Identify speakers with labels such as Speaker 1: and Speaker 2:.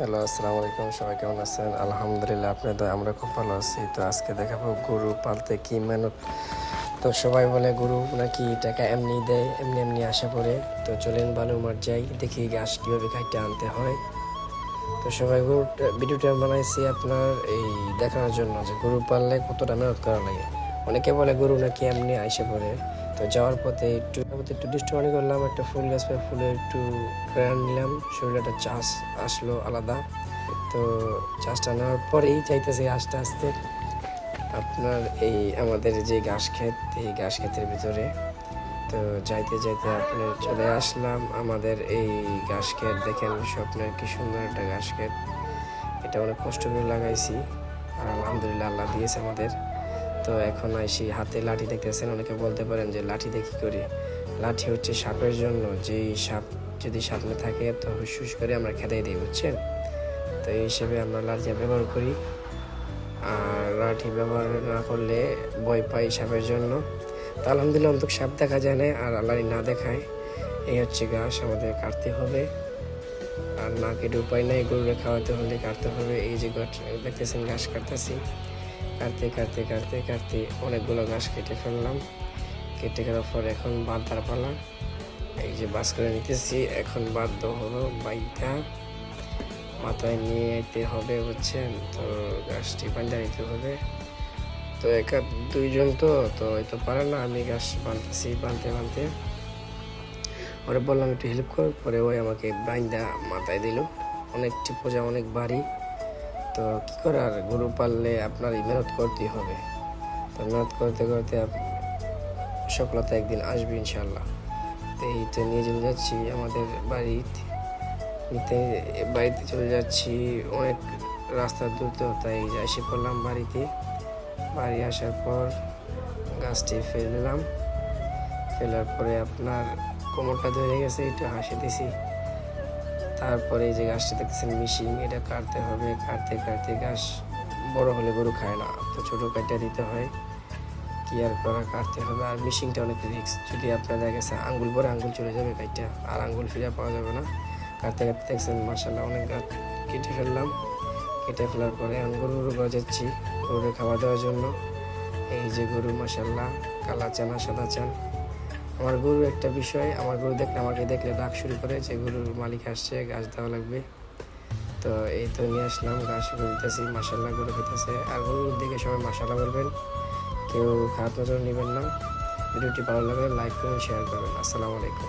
Speaker 1: Hello আসসালামু আলাইকুম সবাই কেমন আছেন? আলহামদুলিল্লাহ আপনাদের আমরা খুব ভালো আছি। তো আজকে দেখাবো গরু পালতে কি মেহনত। তো সবাই বলে গরু নাকি টাকা এমনি দেয়, এমনি এমনি আসা পড়ে তো চলেন বালুর মাঠ যাই, দেখি ঘাস কীভাবে খাইতে, আনতে হয়। তো সবাই গরু, ভিডিওটা বানাইছি আপনার এই দেখানোর জন্য যে গরু পাললে কতটা মেহনত করা লাগে। অনেকে বলে গরু নাকি এমনি আইসে পড়ে। তো যাওয়ার পথে একটু একটু দুষ্টমানি করলাম, একটা ফুল গাছ পেয়ে ফুলে একটু প্রেরণ নিলাম। শরীরে একটা চাষ আসলো আলাদা। তো চাষটা নেওয়ার পরেই চাইতেছি আস্তে আস্তে আপনার এই আমাদের যে ঘাস ক্ষেত, এই ঘাস ক্ষেতের ভিতরে। তো যাইতে যাইতে আপনার চলে আসলাম। আমাদের এই ঘাস ক্ষেত দেখেন, স্বপ্নের কি সুন্দর একটা ঘাস ক্ষেত। এটা অনেক কষ্ট করে লাগাইছি। আর আলহামদুলিল্লাহ আল্লাহ দিয়েছে আমাদের। তো এখন আইসি হাতে লাঠি দেখতেছেন, অনেকে বলতে পারেন যে লাঠি কী করি? লাঠি হচ্ছে সাপের জন্য, যেই সাপ যদি সামনে থাকে তো হুস করে আমরা খেদাই দিই, বুঝছেন? তো এই হিসেবে আমরা লাঠি ব্যবহার করি। আর লাঠি ব্যবহার না করলে ভয় পাই সাপের জন্য। তো আলহামদুলিল্লাহ অন্তত সাপ দেখা যায় না আর আল্লাহ না দেখায়। এই হচ্ছে ঘাস আমাদের কাটতে হবে। আর না কেটে উপায় নাই, গরুরে খাওয়াতে হলে কাটতে হবে। এই যে গাছ, দেখতেছেন ঘাস কাটতেছি। কাটতে কাটতে কাটতে কাটতে অনেকগুলো গাছ কেটে ফেললাম। কেটে করার পর এখন বাঁধার পালা। এই যে বাস করে নিতেছি, এখন বাধ্য হলো বাইকটা মাথায় নিয়ে যেতে হবে, বুঝছেন? তো গাছটি বান্ধা নিতে হবে। তো একা দুইজন তো তো হয়তো পারে না, আমি গাছ বাঁধতেছি, বাঁধতে বাঁধতে। ওরে বললাম, একটু হেল্প কর। পরে ওই আমাকে বাইন্দা মাথায় দিল। অনেকটি পূজা অনেক বাড়ি। তো কী করার গরু পাললে আপনার মেহনত করতেই হবে? তো মেহনত করতে করতে সফলতা একদিন আসবে ইনশাল্লাহ তো এই তো নিয়ে চলে যাচ্ছি আমাদের বাড়িতে বাড়িতে চলে যাচ্ছি অনেক রাস্তা দূর তো তাই এসে পড়লাম বাড়িতে। বাড়ি আসার পর গাছটি ফেললাম ফেলার পরে আপনার কোমরটা ধরে গেছে, একটু হাসি দিছি। তারপরে এই যে গাছটা দেখতেছেন মিশিং, এটা কাটতে হবে, কাটতে কাটতে গাছ বড় হলে গরু খায় না, তো ছোটো কাটটা দিতে হয়, কি আর করা, কাটতে হবে। আর মিশিংটা অনেক রিক্স যদি আপনার দেখা গেছে আঙ্গুল পরে আঙ্গুল চলে যাবে কাইটা আর আঙ্গুল ফিরে পাওয়া যাবে না। কাটতে কাটতে দেখছেন মার্শাল্লাহ অনেক গাছ কেটে ফেললাম। কেটে ফেলার পরে গরুর উপর যাচ্ছি গরুরে খাওয়া দেওয়ার জন্য। এই যে গরু মাসাল্লাহ কালা চানা, সাদা চান। আমার গরু একটা বিষয়, আমার গরু দেখলে আমাকে দেখলে ডাক শুরু করে যে গরুর মালিক আসছে গাছ দেওয়া লাগবে। তো এই তো নিয়ে আসলাম গাছ গরুতেছি মাসাল্লাহ গরু খেতেছে আর গরুর দিকে সবাই মাসাল্লাহ বলবেন, কেউ খারাপ নজর নেবেন না। ভিডিওটি ভালো লাগলে লাইক করুন শেয়ার করবেন আসসালামু আলাইকুম।